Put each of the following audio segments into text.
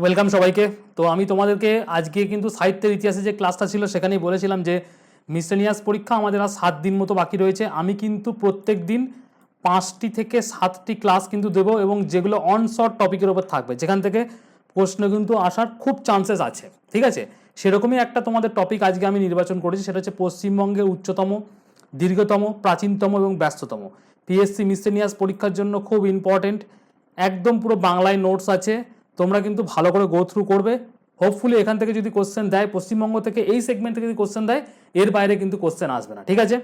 Welcome সবাইকে। তো আমি তোমাদেরকে আজকে কিন্তু সাহিত্যের ইতিহাসে যে ক্লাসটা ছিল, সেখানেই বলেছিলাম যে মিসেনিয়াস পরীক্ষা আমাদের আর সাত দিন মতো বাকি রয়েছে। আমি কিন্তু প্রত্যেক দিন পাঁচটি থেকে সাতটি ক্লাস কিন্তু দেবো এবং যেগুলো অন শর্ট টপিকের ওপর থাকবে। যেখান থেকে প্রশ্ন কিন্তু আসার খুব চান্সেস আছে। ঠিক আছে? সেরকমই একটা তোমাদের টপিক আজকে আমি নির্বাচন করেছি। সেটা হচ্ছে পশ্চিমবঙ্গের উচ্চতম, দীর্ঘতম, প্রাচীনতম এবং ব্যস্ততম। পিএসসি মিসেনিয়াস পরীক্ষার জন্য খুব ইম্পর্টেন্ট একদম পুরো বাংলায় নোটস আছে। তোমরা কিন্তু ভালো করে গো থ্রু করবে। হোপফুলি এখান থেকে যদি কোশ্চেন দেয়, পশ্চিমবঙ্গ থেকে এই সেগমেন্ট থেকে যদি কোশ্চেন দেয়, এর বাইরে কিন্তু কোশ্চেন আসবে না, ঠিক আছে?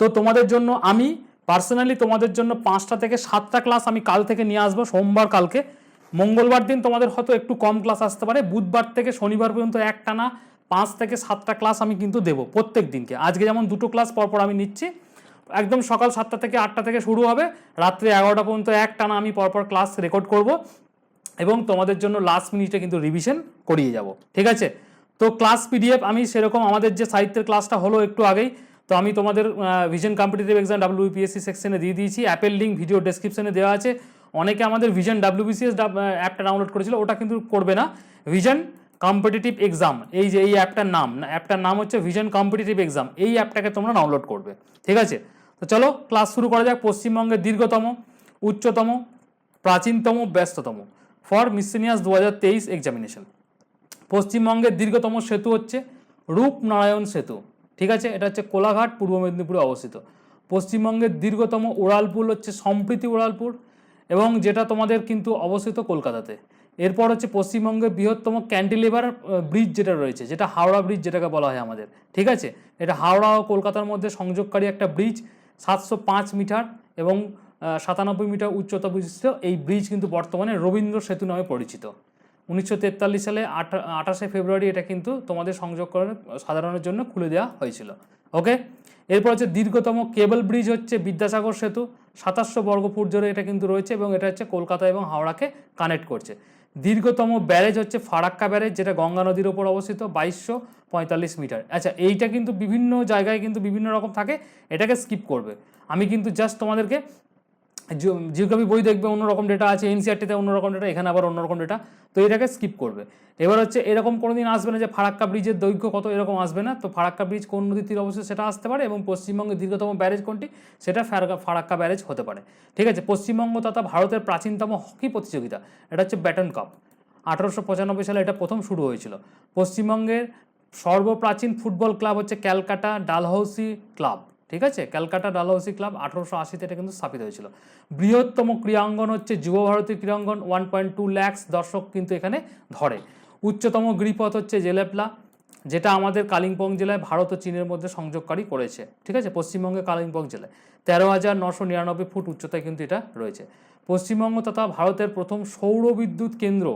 তো তোমাদের জন্য আমি পার্সোনালি তোমাদের জন্য পাঁচটা থেকে সাতটা ক্লাস আমি কাল থেকে নিয়ে আসব, সোমবার কালকে। মঙ্গলবার দিন তোমাদের হয়তো একটু কম ক্লাস আসতে পারে, বুধবার থেকে শনিবার পর্যন্ত একটানা পাঁচ থেকে সাতটা ক্লাস আমি কিন্তু দেবো প্রত্যেক দিনকে। আজকে যেমন দুটো ক্লাস পরপর আমি নিচ্ছি, একদম সকাল সাতটা থেকে আটটা থেকে শুরু হবে, রাত্রে এগারোটা পর্যন্ত একটানা আমি পরপর ক্লাস রেকর্ড করব। এবং তোমাদের জন্য লাস্ট মিনিটে কিন্তু রিভিশন করিয়ে যাব, ঠিক আছে? তো ক্লাস পিডিএফ আমি সেরকম আমাদের যে সাহিত্যের ক্লাসটা হলো একটু আগেই, তো আমি তোমাদের ভিশন কম্পিটিটিভ এক্সাম ডাব্লিউপিএসসি সেকশনে দিয়ে দিয়েছি। অ্যাপের লিঙ্ক ভিডিও ডেসক্রিপশনে দেওয়া আছে। অনেকে আমাদের ভিশন ডাব্লিউবিসিএস অ্যাপটা ডাউনলোড করেছিল, ওটা কিন্তু করবে না। ভিশন কম্পিটিটিভ এক্সাম এই যে এই অ্যাপটার নাম অ্যাপটার নাম হচ্ছে ভিশন কম্পিটিটিভ এক্সাম এই অ্যাপটাকে তোমরা ডাউনলোড করবে, ঠিক আছে? তো চলো ক্লাস শুরু করা যাক, পশ্চিমবঙ্গের দীর্ঘতম, উচ্চতম, প্রাচীনতম, ব্যস্ততম। ফর মিসেনিয়াস দু হাজার তেইশ এক্সামিনেশন পশ্চিমবঙ্গের দীর্ঘতম সেতু হচ্ছে রূপনারায়ণ সেতু। ঠিক আছে? এটা হচ্ছে কোলাঘাট, পূর্ব মেদিনীপুরে অবস্থিত। পশ্চিমবঙ্গের দীর্ঘতম উড়ালপুল হচ্ছে সম্প্রীতি উড়ালপুর এবং যেটা তোমাদের কিন্তু অবস্থিত কলকাতাতে। এরপর হচ্ছে পশ্চিমবঙ্গের বৃহত্তম ক্যান্টিলিভার ব্রিজ যেটা রয়েছে, যেটা হাওড়া ব্রিজ যেটাকে বলা হয় আমাদের। ঠিক আছে? এটা হাওড়া ও কলকাতার মধ্যে সংযোগকারী একটা ব্রিজ সাতশো পাঁচ মিটার এবং সাতানব্বই মিটার উচ্চতা বিশিষ্ট এই ব্রিজ কিন্তু বর্তমানে রবীন্দ্র সেতু নামে পরিচিত। উনিশশো তেতাল্লিশ সালে আঠা আঠাশে ফেব্রুয়ারি এটা কিন্তু তোমাদের সংযোগ করে সাধারণের জন্য খুলে দেওয়া হয়েছিল। ওকে এরপর হচ্ছে দীর্ঘতম কেবল ব্রিজ হচ্ছে বিদ্যাসাগর সেতু। সাতাশশো বর্গফুট জোরে এটা কিন্তু রয়েছে এবং এটা হচ্ছে কলকাতা এবং হাওড়াকে কানেক্ট করছে। দীর্ঘতম ব্যারেজ হচ্ছে ফারাক্কা ব্যারেজ, যেটা গঙ্গা নদীর ওপর অবস্থিত, বাইশশো পঁয়তাল্লিশ মিটার। আচ্ছা এইটা কিন্তু বিভিন্ন জায়গায় কিন্তু বিভিন্ন রকম থাকে, এটাকে স্কিপ করবে। আমি কিন্তু জাস্ট তোমাদেরকে জিওগ্রাফি বই দেখবে অন্যরকম ডেটা আছে এনসিআরটিতে অন্যরকম ডেটা এখানে আবার অন্যরকম ডেটা তো এটাকে স্কিপ করবে। এবার হচ্ছে এরকম কোনো দিন আসবে না যে ফারাক্কা ব্রিজের দৈর্ঘ্য কত, এরকম আসবে না। তো ফারাক্কা ব্রিজ কোন নদীর তীর অবশ্যই সেটা আসতে পারে এবং পশ্চিমবঙ্গের দীর্ঘতম ব্যারেজ কোনটি? সেটা ফারাক্কা ফারাক্কা ব্যারেজ হতে পারে। ঠিক আছে? পশ্চিমবঙ্গ তথা ভারতের প্রাচীনতম হকি প্রতিযোগিতা, এটা হচ্ছে ব্যাটন কাপ আঠারোশো পঁচানব্বই সালে এটা প্রথম শুরু হয়েছিল। পশ্চিমবঙ্গের সর্বপ্রাচীন ফুটবল ক্লাব হচ্ছে ক্যালকাটা ডালহৌসি ক্লাব। ঠিক আছে? ক্যালকাটা ডালহৌসি ক্লাব আঠারোশো আশিতে এটা কিন্তু স্থাপিত হয়েছিল। বৃহত্তম ক্রীড়াঙ্গন হচ্ছে যুব ভারতী ক্রীড়াঙ্গন ওয়ান পয়েন্ট টু ল্যাক্স দর্শক কিন্তু এখানে ধরে। উচ্চতম গিরিপথ হচ্ছে জেলেপলা, যেটা আমাদের কালিম্পং জেলায় ভারত ও চীনের মধ্যে সংযোগকারী করেছে। ঠিক আছে? পশ্চিমবঙ্গে কালিম্পং জেলায়। তেরো হাজার নশো নিরানব্বই ফুট উচ্চতায় কিন্তু এটা রয়েছে। পশ্চিমবঙ্গ তথা ভারতের প্রথম সৌর বিদ্যুৎ কেন্দ্র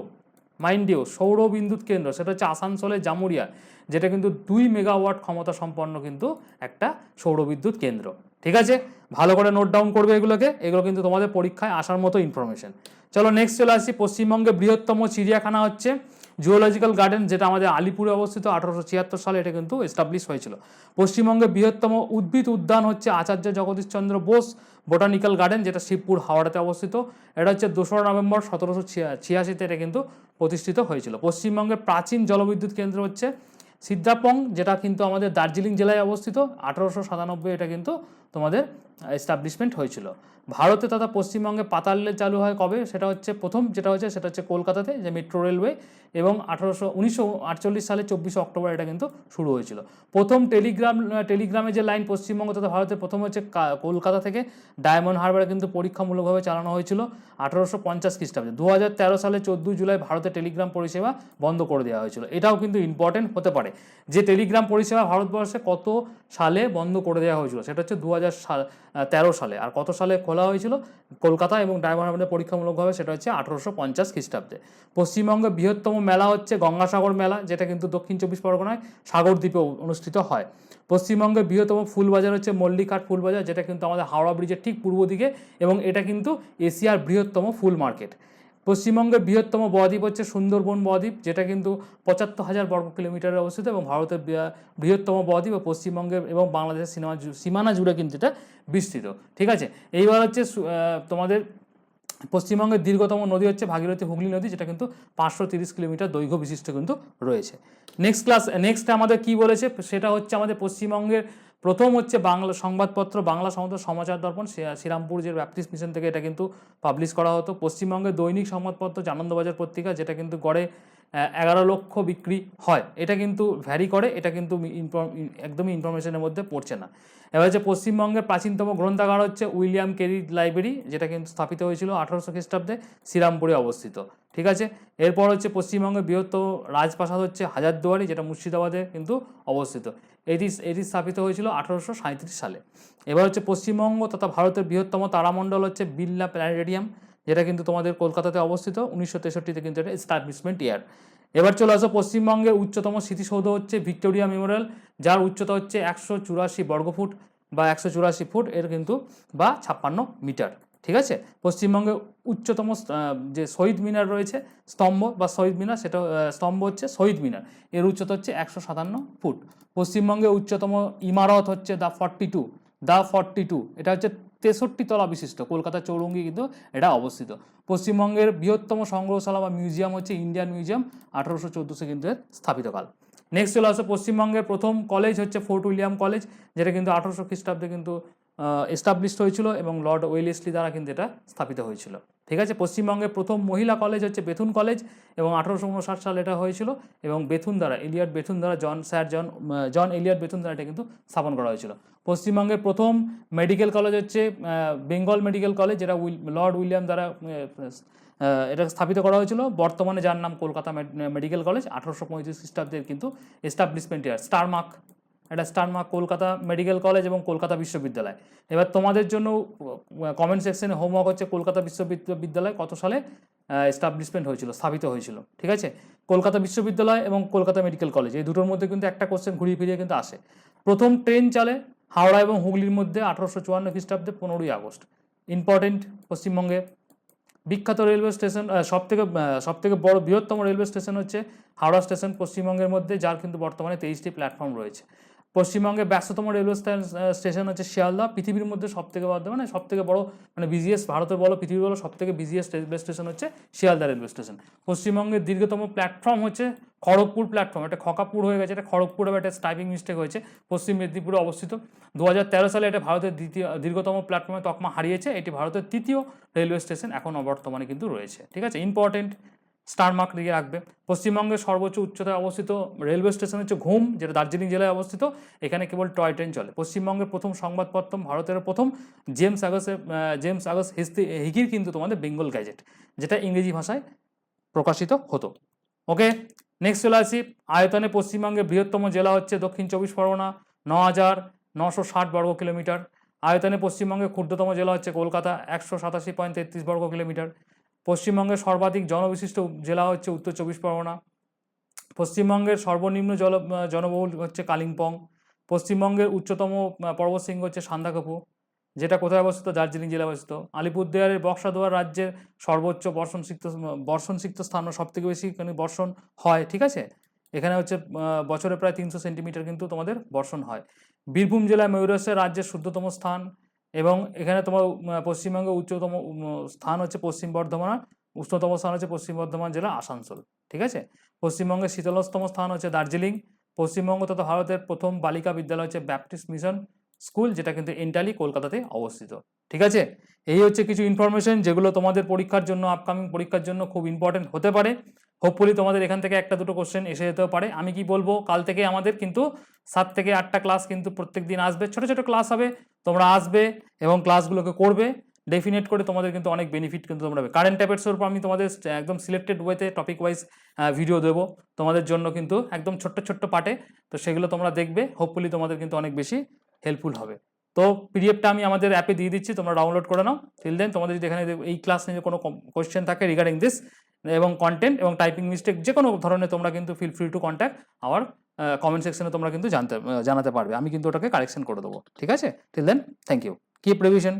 মাইন্ডিও সৌর বিদ্যুৎ কেন্দ্র, সেটা হচ্ছে আসানসোলের জামুরিয়া, যেটা কিন্তু দুই মেগাওয়াট ক্ষমতা সম্পন্ন কিন্তু একটা সৌর বিদ্যুৎ কেন্দ্র। ঠিক আছে? ভালো করে নোট ডাউন করবে এগুলোকে, এগুলো কিন্তু তোমাদের পরীক্ষায় আসার মতো ইনফরমেশন চলো নেক্সট চলে আসি, পশ্চিমবঙ্গে বৃহত্তম চিড়িয়াখানা হচ্ছে জুওলজিক্যাল গার্ডেন, যেটা আমাদের আলিপুরে অবস্থিত, আঠারোশো ছিয়াত্তর সালে এটা কিন্তু এস্টাবলিশ হয়েছিল। পশ্চিমবঙ্গের বৃহত্তম উদ্ভিদ উদ্যান হচ্ছে আচার্য জগদীশচন্দ্র বোস বোটানিক্যাল গার্ডেন যেটা শিবপুর হাওড়াতে অবস্থিত। এটা হচ্ছে দোসরা নভেম্বর সতেরোশো ছিয়াশিতে এটা কিন্তু প্রতিষ্ঠিত হয়েছিল। পশ্চিমবঙ্গের প্রাচীন জলবিদ্যুৎ কেন্দ্র হচ্ছে সিদ্ধাপং, যেটা কিন্তু আমাদের দার্জিলিং জেলায় অবস্থিত। আঠারোশো সাতানব্বই এটা কিন্তু তোমাদের এস্টাবলিশমেন্ট হয়েছিল। ভারতে তথা পশ্চিমবঙ্গে পাতাল রেল চালু হয় কবে? সেটা হচ্ছে প্রথম যেটা হচ্ছে সেটা হচ্ছে কলকাতাতে, যে মেট্রো রেলওয়ে এবং আঠারোশো, উনিশশো সালে চব্বিশে অক্টোবর এটা কিন্তু শুরু হয়েছিল। প্রথম টেলিগ্রাম টেলিগ্রামে যে লাইন পশ্চিমবঙ্গ তথা ভারতের প্রথম হচ্ছে কলকাতা থেকে ডায়মন্ড হারবারে কিন্তু পরীক্ষামূলকভাবে চালানো হয়েছিল আঠারোশো পঞ্চাশ খ্রিস্টাব্দে। দু হাজার তেরো সালে চোদ্দোই জুলাই ভারতের টেলিগ্রাম পরিষেবা বন্ধ করে দেওয়া হয়েছিল। এটাও কিন্তু ইম্পর্টেন্ট হতে পারে। যে টেলিগ্রাম পরিষেবা ভারতবর্ষে কত সালে বন্ধ করে দেওয়া হয়েছিল, সেটা হচ্ছে দু হাজার তেরো সালে। আর কত সালে খোলা হয়েছিল? কলকাতা এবং ডায়মন্ড হারবারে পরীক্ষামূলকভাবে সেটা হচ্ছে আঠারোশো পঞ্চাশ খ্রিস্টাব্দে। পশ্চিমবঙ্গের বৃহত্তম মেলা হচ্ছে গঙ্গাসাগর মেলা, যেটা কিন্তু দক্ষিণ চব্বিশ পরগনায় সাগর সাগরদ্বীপে অনুষ্ঠিত হয়। পশ্চিমবঙ্গের বৃহত্তম ফুলবাজার হচ্ছে মল্লিকহাট ফুলবাজার, যেটা কিন্তু আমাদের হাওড়া ব্রিজের ঠিক পূর্ব দিকে, এবং এটা কিন্তু এশিয়ার বৃহত্তম ফুল মার্কেট। পশ্চিমবঙ্গের বৃহত্তম বদ্বীপ হচ্ছে সুন্দরবন বদ্বীপ, যেটা কিন্তু পঁচাত্তর হাজার বর্গ কিলোমিটারে অবস্থিত এবং ভারতের বৃহত্তম বদ্বীপ ও পশ্চিমবঙ্গের এবং বাংলাদেশের সিনেমা সীমানা জুড়ে কিন্তু এটা বিস্তৃত। ঠিক আছে? এইবার হচ্ছে তোমাদের পশ্চিমবঙ্গের দীর্ঘতম নদী হচ্ছে ভাগীরথী হুগলি নদী, যেটা কিন্তু পাঁচশো তিরিশ কিলোমিটার দৈর্ঘ্য বিশিষ্ট কিন্তু রয়েছে। নেক্সট ক্লাস নেক্সট আমাদের কি বলেছে? সেটা হচ্ছে আমাদের পশ্চিমবঙ্গের প্রথম হচ্ছে বাংলা সংবাদপত্র, বাংলা সমস্ত সমাচার দর্পণ শ্রীরামপুর যে ব্যাপটিস্ট মিশন থেকে এটা কিন্তু পাবলিশ করা হতো। পশ্চিমবঙ্গের দৈনিক সংবাদপত্র আনন্দবাজার পত্রিকা, যেটা কিন্তু গড়ে এগারো লক্ষ বিক্রি হয়। এটা কিন্তু ভ্যারি করে, এটা কিন্তু একদমই ইনফরমেশনের মধ্যে পড়ছে না। এবার হচ্ছে পশ্চিমবঙ্গের প্রাচীনতম গ্রন্থাগার হচ্ছে উইলিয়াম কেরি লাইব্রেরি, যেটা কিন্তু স্থাপিত হয়েছিল আঠারোশো খ্রিস্টাব্দে শ্রীরামপুরে অবস্থিত। ঠিক আছে? এরপর হচ্ছে পশ্চিমবঙ্গের বৃহত্তম রাজপ্রাসাদ হচ্ছে হাজারদুয়ারি, যেটা মুর্শিদাবাদে কিন্তু অবস্থিত। এটি এটি স্থাপিত হয়েছিল আঠারোশো সাঁত্রিশ সালে। এবার হচ্ছে পশ্চিমবঙ্গ তথা ভারতের বৃহত্তম তারামণ্ডল হচ্ছে বিড়লা প্ল্যানেটেরিয়াম। যেটা কিন্তু তোমাদের কলকাতাতে অবস্থিত, উনিশশো তেষট্টিতে কিন্তু এটা এস্টাবলিশমেন্ট ইয়ার এবার চলে আসো পশ্চিমবঙ্গের উচ্চতম স্মৃতিসৌধ হচ্ছে ভিক্টোরিয়া মেমোরিয়াল, যার উচ্চতা হচ্ছে একশো চুরাশি বর্গফুট বা একশো চুরাশি ফুট, এর কিন্তু বা ছাপ্পান্ন মিটার, ঠিক আছে? পশ্চিমবঙ্গে উচ্চতম যে শহীদ মিনার রয়েছে, স্তম্ভ বা শহীদ মিনার, সেটা স্তম্ভ হচ্ছে শহীদ মিনার, এর উচ্চতা হচ্ছে একশো সাতান্ন ফুট। পশ্চিমবঙ্গে উচ্চতম ইমারত হচ্ছে the forty two the forty two, এটা হচ্ছে তেষট্টি তলা বিশিষ্ট, কলকাতা চৌরঙ্গি কিন্তু এটা অবস্থিত। পশ্চিমবঙ্গের বৃহত্তম সংগ্রহশালা বা মিউজিয়াম হচ্ছে ইন্ডিয়ান মিউজিয়াম, আঠারোশো চোদ্দোশো কিন্তু এর স্থাপিত কাল। নেক্সট চলে আসে, পশ্চিমবঙ্গের প্রথম কলেজ হচ্ছে ফোর্ট উইলিয়াম কলেজ যেটা কিন্তু আঠারোশো খ্রিস্টাব্দে কিন্তু এস্টাবলিশড হয়েছিল এবং লর্ড ওয়েলেসলি দ্বারা কিন্তু এটা স্থাপিত হয়েছিল। ঠিক আছে? পশ্চিমবঙ্গের প্রথম মহিলা কলেজ হচ্ছে বেথুন কলেজ এবং আঠারোশো উনষাট সালে এটা হয়েছিল এবং বেথুন দ্বারা এলিয়ার্ড বেথুন দ্বারা জন, স্যার জন জন এলিয়ার্ড বেথুন দ্বারা এটা কিন্তু স্থাপন করা হয়েছিল। পশ্চিমবঙ্গের প্রথম মেডিকেল কলেজ হচ্ছে বেঙ্গল মেডিকেল কলেজ যেটা লর্ড উইলিয়াম দ্বারা এটা স্থাপিত করা হয়েছিল। বর্তমানে যার নাম কলকাতা মেডিকেল কলেজ আঠারোশো পঁয়ত্রিশ খ্রিস্টাব্দের কিন্তু এস্টাবলিশমেন্ট ইয়ার স্টারমার্ক এটা স্টারমার্ক কলকাতা মেডিকেল কলেজ এবং কলকাতা বিশ্ববিদ্যালয়। এবার তোমাদের জন্য কমেন্ট সেকশনে হোমওয়ার্ক হচ্ছে কলকাতা বিশ্ববিদ্যালয়, কত সালে এস্টাবলিশমেন্ট হয়েছিল, স্থাপিত হয়েছিল, ঠিক আছে? কলকাতা বিশ্ববিদ্যালয় এবং কলকাতা মেডিকেল কলেজ এই দুটোর মধ্যে কিন্তু একটা কোশ্চেন ঘুরিয়ে ফিরিয়ে কিন্তু আসে। প্রথম ট্রেন চলে হাওড়া এবং হুগলির মধ্যে আঠারোশো চুয়ান্ন খ্রিস্টাব্দে পনেরোই আগস্ট। ইম্পর্টেন্ট পশ্চিমবঙ্গে। বিখ্যাত রেলওয়ে স্টেশন সব থেকে সব থেকে বড়, বৃহত্তম রেলওয়ে স্টেশন হচ্ছে হাওড়া স্টেশন পশ্চিমবঙ্গের মধ্যে, যার কিন্তু বর্তমানে তেইশটি প্ল্যাটফর্ম রয়েছে। পশ্চিমবঙ্গে ব্যস্ততম রেলওয়ে স্টেশন হচ্ছে শিয়ালদা। পৃথিবীর মধ্যে সব থেকে বড় মানে সব থেকে বড় মানে বিজিএস ভারতের বলো পৃথিবীর বড় সব থেকে বিজিএস রেলওয়ে স্টেশন হচ্ছে শিয়ালদা রেলওয়ে স্টেশন। পশ্চিমবঙ্গের দীর্ঘতম প্ল্যাটফর্ম হচ্ছে খড়গপুর প্ল্যাটফর্ম এটা খকাপুর হয়ে গেছে, এটা খড়গপুর হবে একটা টাইপিং মিস্টেক হয়েছে। পশ্চিম মেদিনীপুরে অবস্থিত। দু হাজার তেরো সালে এটা ভারতের দ্বিতীয় দীর্ঘতম প্ল্যাটফর্মে তকমা হারিয়েছে। এটি ভারতের তৃতীয় রেলওয়ে স্টেশন এখন বর্তমানে কিন্তু রয়েছে। ঠিক আছে? ইম্পর্টেন্ট স্টার মার্ক দিয়ে রাখবে। পশ্চিমবঙ্গের সর্বোচ্চ উচ্চতায় অবস্থিত রেলওয়ে স্টেশন হচ্ছে ঘুম, যেটা দার্জিলিং জেলায় অবস্থিত। এখানে কেবল টয় ট্রেন চলে। পশ্চিমবঙ্গের প্রথম সংবাদপত্র ভারতের প্রথম জেমস আগসের জেমস আগস হিস্তি, হিগির কিন্তু তোমাদের বেঙ্গল গ্যাজেট, যেটা ইংরেজি ভাষায় প্রকাশিত হতো। ওকে নেক্সট চলে আসি। আয়তনে পশ্চিমবঙ্গের বৃহত্তম জেলা হচ্ছে দক্ষিণ চব্বিশ পরগনা ন হাজার নশো ষাট বর্গ কিলোমিটার। আয়তনে পশ্চিমবঙ্গের ক্ষুদ্রতম জেলা হচ্ছে কলকাতা, একশো সাতাশি পয়েন্ট তেত্রিশ বর্গ কিলোমিটার। পশ্চিমবঙ্গের সর্বাধিক জনবিশিষ্ট জেলা হচ্ছে উত্তর চব্বিশ পরগনা। পশ্চিমবঙ্গের সর্বনিম্ন জল, জনবহুল হচ্ছে কালিম্পং। পশ্চিমবঙ্গের উচ্চতম পর্বতশৃঙ্গ হচ্ছে সান্দাকফু যেটা কোথায় অবস্থিত? দার্জিলিং জেলায় অবস্থিত। আলিপুরদুয়ারের বক্সাদুয়ার রাজ্যের সর্বোচ্চ বর্ষণসিক্ত বর্ষণসিক্ত স্থান সব থেকে বেশি এখানে বর্ষণ হয়, ঠিক আছে? এখানে হচ্ছে বছরে প্রায় তিনশো সেন্টিমিটার কিন্তু তোমাদের বর্ষণ হয়। বীরভূম জেলায় ময়ূরেশ্বর রাজ্যের শুদ্ধতম স্থান। এবং এখানে তোমার পশ্চিমবঙ্গের উচ্চতম স্থান হচ্ছে পশ্চিম বর্ধমান, উষ্ণতম স্থান হচ্ছে পশ্চিম বর্ধমান জেলা আসানসোল, ঠিক আছে? পশ্চিমবঙ্গের শীতলতম স্থান হচ্ছে দার্জিলিং, পশ্চিমবঙ্গ তথা ভারতের প্রথম বালিকা বিদ্যালয় হচ্ছে ব্যাপটিস্ট মিশন স্কুল, যেটা কিন্তু এন্টালি কলকাতাতে অবস্থিত, ঠিক আছে? এই হচ্ছে কিছু ইনফরমেশন যেগুলো তোমাদের পরীক্ষার জন্য আপকামিং পরীক্ষার জন্য খুব ইম্পর্টেন্ট হতে পারে। হোপফুলি তোমাদের এখান থেকে একটা দুটো কোশ্চেন এসে যেতেও পারে। আমি কি বলব, কাল থেকে আমাদের কিন্তু সাত থেকে আটটা ক্লাস কিন্তু প্রত্যেক দিন আসবে। ছোটো ছোটো ক্লাস হবে। তোমরা আসবে এবং ক্লাসগুলোকে করবে। ডেফিনেট করে তোমাদের কিন্তু অনেক বেনিফিট কিন্তু তোমরা পাবে। কারেন্ট অ্যাফেয়ার্সের উপর আমি তোমাদের একদম সিলেক্টেড ওয়েতে টপিক ওয়াইজ ভিডিও দেবো। তোমাদের জন্য কিন্তু একদম ছোট্ট ছোট্ট পার্টে তো সেগুলো তোমরা দেখবে। হোপফুলি তোমাদের কিন্তু অনেক বেশি হেল্পফুল হবে। তো পিডিএফটা আমি আমাদের অ্যাপে দিয়ে দিচ্ছি। তোমরা ডাউনলোড করে নাও। টিল দেন তোমাদের যদি এখানে এই ক্লাস নিয়ে কোনো কোয়েশ্চেন থাকে রিগার্ডিং দিস এবং কন্টেন্ট এবং টাইপিং মিস্টেক যে কোনো ধরনের তোমরা কিন্তু ফিল ফ্রি টু কন্ট্যাক্ট আমার কমেন্ট সেকশনে তোমরা কিন্তু জানতে জানাতে পারবে। আমি কিন্তু ওটাকে কারেকশন করে দেবো। ঠিক আছে? Till then thank you keep revision